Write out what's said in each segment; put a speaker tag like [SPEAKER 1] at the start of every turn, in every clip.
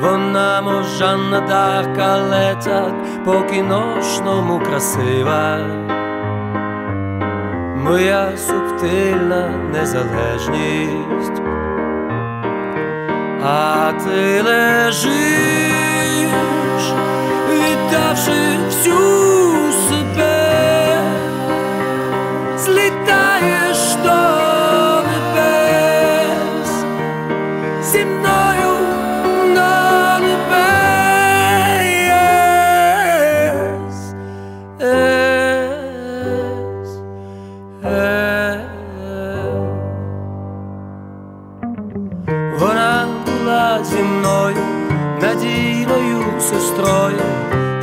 [SPEAKER 1] вона можанна така але по кіношному красива. Моя субтильна незалежність, а ти лежиш, віддавши всю була зі мною, надійною сестрою,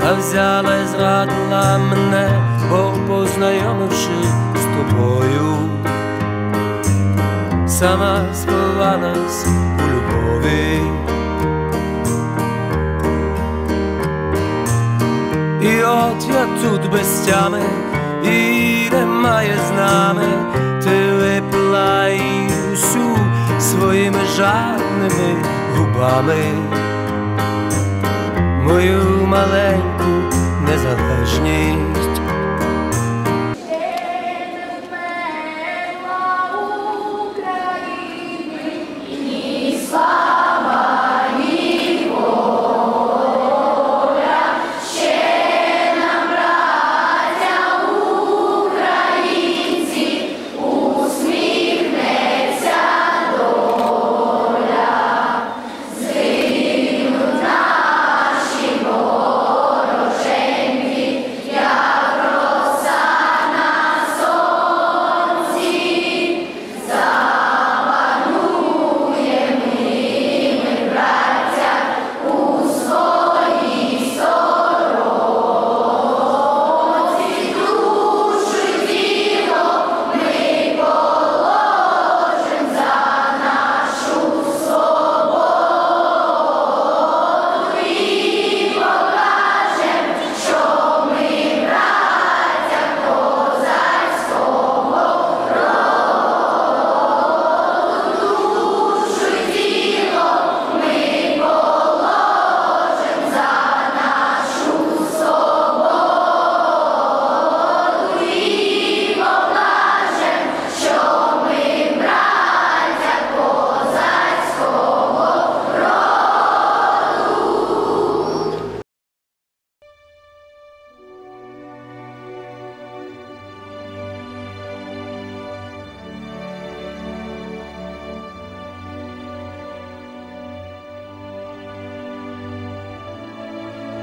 [SPEAKER 1] та взяла і зрадила мене, бо познайомивши з тобою, сама сховалась у любові. І от я тут без тями, і немає з нами, губами, мою маленьку незалежність.